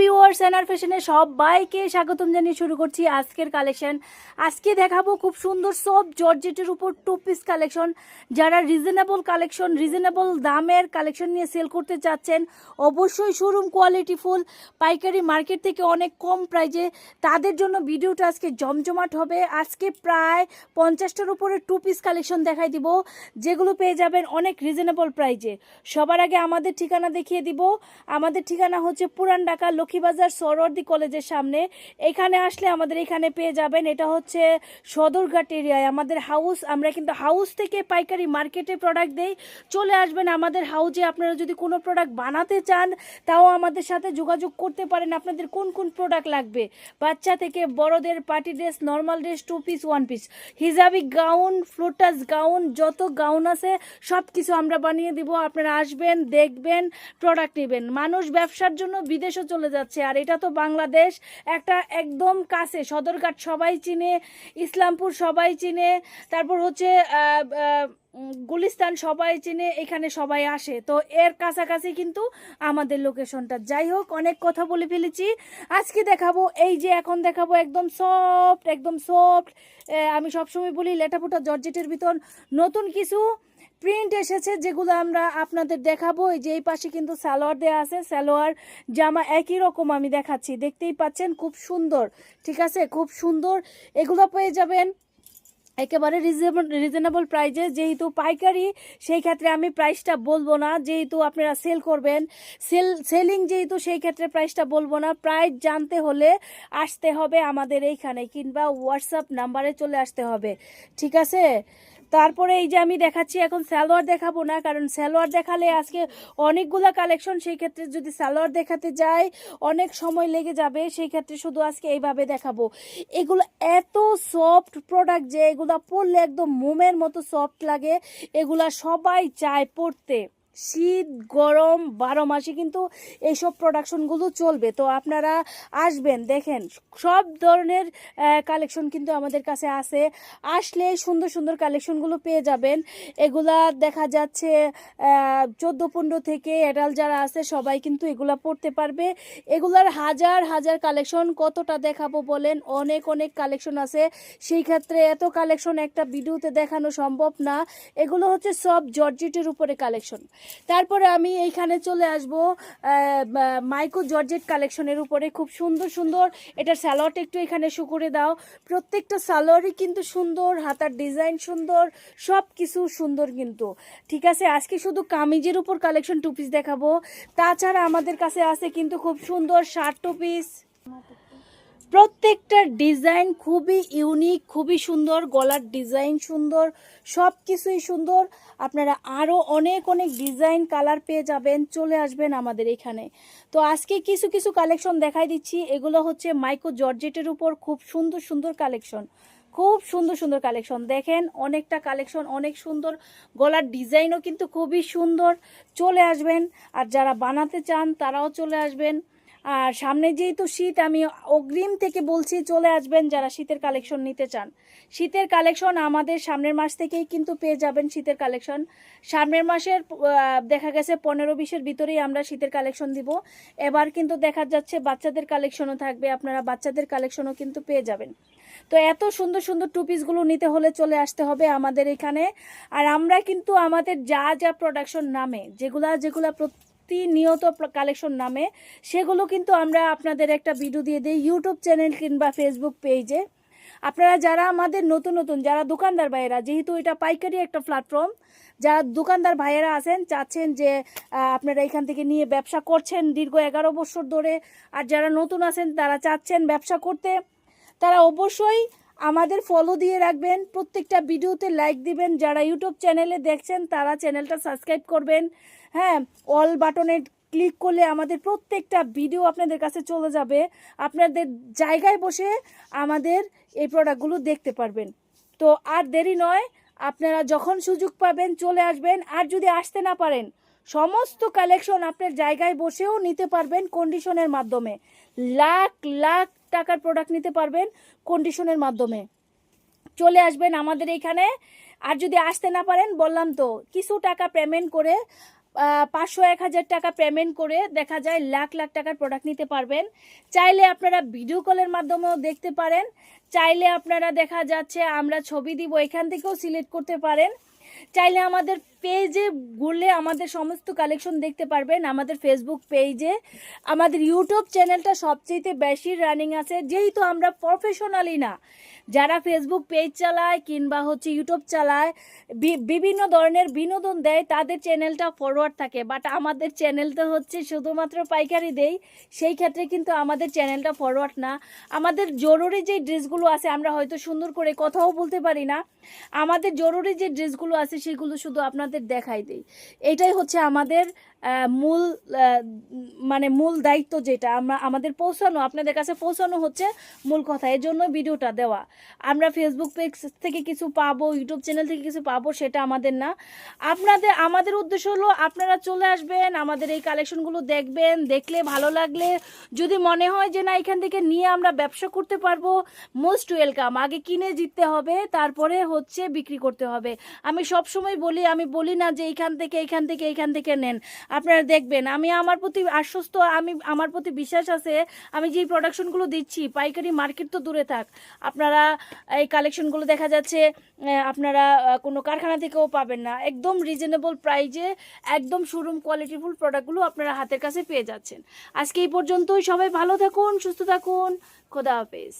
Viewers NR ফ্যাশনে সবাইকে স্বাগতম জানিয়ে শুরু করছি আজকের কালেকশন আজকে দেখাবো খুব সুন্দর সব জর্জেটের উপর টু পিস কালেকশন যারা রিজনেবল কালেকশন রিজনেবল দামের কালেকশন নিয়ে সেল করতে চাচ্ছেন, অবশ্যই শোরুম কোয়ালিটি ফুল পাইকারি মার্কেট থেকে অনেক কম প্রাইজে তাদের জন্য ভিডিওটা আজকে জমজমাট হবে। আজকে প্রায় পঞ্চাশটার উপরে টু পিস কালেকশন দেখাই দিব, যেগুলো পেয়ে যাবেন অনেক রিজনেবল প্রাইজে সবার আগে আমাদের ঠিকানা দেখিয়ে দিব। আমাদের ঠিকানা হচ্ছে পুরান ঢাকা লক্ষ্মীবাজার সরোয়ার্দি কলেজের সামনে। এখানে আসলে আমাদের এখানে পেয়ে যাবেন, এটা হচ্ছে সদরঘাট এরিয়ায়। আমাদের হাউস আমরা কিন্তু হাউস থেকে পাইকারি মার্কেটে প্রোডাক্ট দেই। চলে আসবেন আমাদের হাউজে আপনারা যদি কোনো প্রোডাক্ট বানাতে চান, তাও আমাদের সাথে যোগাযোগ করতে পারেন। আপনাদের কোন কোন প্রোডাক্ট লাগবে? বাচ্চা থেকে বড়দের party dress normal dress two piece one piece hijabi gown ফ্লোটাস গাউন যত গাউন আছে সব কিছু আমরা বানিয়ে দিব। আপনারা আসবেন, দেখবেন প্রোডাক্ট নেবেন। মানুষ ব্যবসার জন্য বিদেশও চলে যাচ্ছে। আর এটা তো বাংলাদেশ একটা একদম কাছে, সদরঘাট সবাই চিনে, ইসলামপুর সবাই চিনে, তারপর হচ্ছে গুলিস্তান সবাই চিনে, এখানে সবাই আসে। তো এর কাছাকাছি কিন্তু আমাদের লোকেশনটা। যাই হোক, অনেক কথা বলে ফেলেছি। আজকে দেখাবো, এই যে এখন দেখাবো একদম সফট একদম সফট আমি সবসময় বলি লেটাপুটা জর্জেটের ভিতর। নতুন কিছু প্রিন্ট এসেছে, যেগুলো আমরা আপনাদের দেখাবো। এই যে এই পাশে কিন্তু সালোয়ার দেওয়া আছে। সালোয়ার, জামা একই রকম আমি দেখাচ্ছি। দেখতেই পাচ্ছেন, খুব সুন্দর, ঠিক আছে? খুব সুন্দর। এগুলো পেয়ে যাবেন একেবারে রিজনেবল রিজনেবল প্রাইজে যেহেতু পাইকারি, সেই ক্ষেত্রে আমি প্রাইসটা বলব না। যেহেতু আপনারা সেল করবেন সেল সেলিং যেহেতু, সেই ক্ষেত্রে প্রাইসটা বলব না। প্রাইস জানতে হলে আসতে হবে আমাদের এইখানে, কিংবা হোয়াটসঅ্যাপ নাম্বারে চলে আসতে হবে, ঠিক আছে? তারপরে এই যে আমি দেখাচ্ছি, এখন সালোয়ার দেখাবো না, কারণ সালোয়ার দেখালে আজকে অনেকগুলো কালেকশন, সেই ক্ষেত্রে যদি সালোয়ার দেখাতে যাই, অনেক সময় লেগে যাবে, সেই ক্ষেত্রে শুধু আজকে এইভাবে দেখাবো। এগুলো এত সফট প্রোডাক্ট যে এগুলো পরলে একদম মোমের মতো সফট লাগে, এগুলা সবাই চায় পরতে। শীত, গরম, বারো মাসে কিন্তু এইসব প্রোডাকশনগুলো চলবে। তো আপনারা আসবেন, দেখেন, সব ধরনের কালেকশন কিন্তু আমাদের কাছে আছে। আসলে সুন্দর সুন্দর কালেকশনগুলো পেয়ে যাবেন। এগুলা দেখা যাচ্ছে চোদ্দ, পনেরো থেকে এডাল যারা আছে, সবাই কিন্তু এগুলা পড়তে পারবে। এগুলার হাজার হাজার কালেকশন কতটা দেখাবো বলেন? অনেক অনেক কালেকশন আছে। সেই ক্ষেত্রে এত কালেকশন একটা ভিডিওতে দেখানো সম্ভব না। এগুলো হচ্ছে সব জর্জেটের উপরে কালেকশন তারপরে আমি এইখানে চলে আসব মাইক্রো জর্জেট কালেকশনের উপরে। খুব সুন্দর সুন্দর। এটা স্যালোয়ারটা একটু এখানে শু করে দাও। প্রত্যেকটা সালোয়ারই কিন্তু সুন্দর, হাতার ডিজাইন সুন্দর সব কিছু সুন্দর কিন্তু। ঠিক আছে, আজকে শুধু কামিজের উপর কালেকশন টু পিস দেখাবো। তাছাড়া আমাদের কাছে আছে কিন্তু খুব সুন্দর শার্ট টু পিস প্রত্যেকটা ডিজাইন খুবই ইউনিক খুবই সুন্দর, গলার ডিজাইন সুন্দর সব কিছুই সুন্দর। আপনারা আরও অনেক অনেক ডিজাইন কালার পেয়ে যাবেন, চলে আসবেন আমাদের এখানে। তো আজকে কিছু কিছু কালেকশন দেখাই দিচ্ছি। এগুলো হচ্ছে মাইক্রো জর্জেটের উপর খুব সুন্দর সুন্দর কালেকশন। খুব সুন্দর সুন্দর কালেকশন। দেখেন, অনেকটা কালেকশন, অনেক সুন্দর। গলার ডিজাইনও কিন্তু খুবই সুন্দর। চলে আসবেন। আর যারা বানাতে চান, তারাও চলে আসবেন। আর সামনে যেহেতু শীত, আমি অগ্রিম থেকে বলছি চলে আসবেন যারা শীতের কালেকশন নিতে চান। শীতের কালেকশন আমাদের সামনের মাস থেকেই কিন্তু পেয়ে যাবেন শীতের কালেকশন। সামনের মাসের দেখা গেছে পনেরো বিশের ভিতরেই আমরা শীতের কালেকশন দিব। এবার কিন্তু দেখা যাচ্ছে বাচ্চাদের কালেকশনও থাকবে, আপনারা বাচ্চাদের কালেকশনও কিন্তু পেয়ে যাবেন। তো এত সুন্দর সুন্দর টু পিসগুলো নিতে হলে চলে আসতে হবে আমাদের এখানে। আর আমরা কিন্তু আমাদের যা যা প্রোডাকশন নামে, যেগুলা যেগুলা প্রতিনিয়ত কালেকশন নামে, সেগুলো কিন্তু আমরা আপনাদের একটা ভিডিও দিয়ে দিই ইউটিউব চ্যানেল কিংবা ফেসবুক পেজে আপনারা যারা আমাদের নতুন নতুন, যারা দোকানদার ভাইয়েরা, যেহেতু এটা পাইকারি একটা প্ল্যাটফর্ম যারা দোকানদার ভাইয়েরা আছেন, চাচ্ছেন যে আপনারা এখান থেকে নিয়ে ব্যবসা করছেন দীর্ঘ এগারো বছর ধরে, আর যারা নতুন আছেন তারা চাচ্ছেন ব্যবসা করতে, তারা অবশ্যই আমাদের ফলো দিয়ে রাখবেন, প্রত্যেকটা ভিডিওতে লাইক দিবেন, যারা ইউটিউব চ্যানেলে দেখছেন তারা চ্যানেলটা সাবস্ক্রাইব করবেন। হ্যাঁ অল বাটনে ক্লিক করলে আমাদের প্রত্যেকটা ভিডিও আপনাদের কাছে চলে যাবে। আপনাদের জায়গায় বসে আমাদের এই প্রোডাক্টগুলো দেখতে পারবেন। তো আর দেরি নয়, আপনারা যখন সুযোগ পাবেন চলে আসবেন। আর যদি আসতে না পারেন, সমস্ত কালেকশন আপনার জায়গায় বসেও নিতে পারবেন কন্ডিশনের মাধ্যমে। লাখ লাখ টাকার প্রোডাক্ট নিতে পারবেন কন্ডিশনের মাধ্যমে। চলে আসবেন আমাদের এখানে। আর যদি আসতে না পারেন, বললাম তো, কিছু টাকা পেমেন্ট করে পাঁচশো এক হাজার টাকা পেমেন্ট করে দেখা যায় লাখ লাখ টাকার প্রোডাক্ট নিতে পারবেন। চাইলে আপনারা ভিডিও কলের মাধ্যমেও দেখতে পারেন। চাইলে আপনারা দেখা যাচ্ছে আমরা ছবি দিব, এখান থেকেও সিলেক্ট করতে পারেন। চাইলে আমাদের পেজে ঘুরলে আমাদের সমস্ত কালেকশন দেখতে পারবেন। আমাদের ফেসবুক পেজে আমাদের ইউটিউব চ্যানেলটা সবচেয়ে বেশি রানিং আছে। যেহেতু আমরা প্রফেশনালি না যারা ফেসবুক পেজ চালায় কিংবা হচ্ছে ইউটিউব চালায় বিভিন্ন ধরনের বিনোদন দেয়, তাদের চ্যানেলটা ফরওয়ার্ড থাকে। বাট আমাদের চ্যানেলটা হচ্ছে শুধুমাত্র পাইকারি দেই, সেই ক্ষেত্রে কিন্তু আমাদের চ্যানেলটা ফরওয়ার্ড না। আমাদের জরুরি যে ড্রেসগুলো আছে, আমরা হয়তো সুন্দর করে কথাও বলতে পারি না। আমাদের জরুরি যে ড্রেসগুলো আছে, সেগুলো শুধু আপনাদের দেখাই দেই। এটাই হচ্ছে আমাদের মূল মানে মূল দায়িত্ব যেটা। আমরা, আমাদের পৌঁছানো, আপনাদের কাছে পৌঁছানো হচ্ছে মূল কথা। এর জন্য ভিডিওটা দেওয়া। আমরা ফেসবুক পেজ থেকে কিছু পাবো ইউটিউব চ্যানেল থেকে কিছু পাবো, সেটা আমাদের না। আপনাদের, আমাদের উদ্দেশ্য হলো আপনারা চলে আসবেন, আমাদের এই কালেকশনগুলো দেখবেন, দেখলে ভালো লাগলে। যদি মনে হয় যে না, এখান থেকে নিয়ে আমরা ব্যবসা করতে পারব মোস্ট ওয়েলকাম আগে কিনে জিততে হবে, তারপরে হচ্ছে বিক্রি করতে হবে। আমি সব সময় বলি, আমি বলি না যে এইখান থেকে এইখান থেকে এইখান থেকে নেন। আপনারা দেখবেন, আমি আমার প্রতি আশ্বস্ত, আমি, আমার প্রতি বিশ্বাস আছে, আমি যেই প্রোডাকশনগুলো দিচ্ছি, পাইকারি মার্কেট তো দূরে থাক। আপনারা এই কালেকশনগুলো দেখা যাচ্ছে আপনারা কোনো কারখানা থেকেও পাবেন না। একদম রিজনেবল প্রাইজে একদম শোরুম কোয়ালিটিফুল প্রোডাক্টগুলো আপনারা হাতের কাছে পেয়ে যাচ্ছেন। আজকে এই পর্যন্তই। সবাই ভালো থাকুন, সুস্থ থাকুন। খোদা হাফেজ।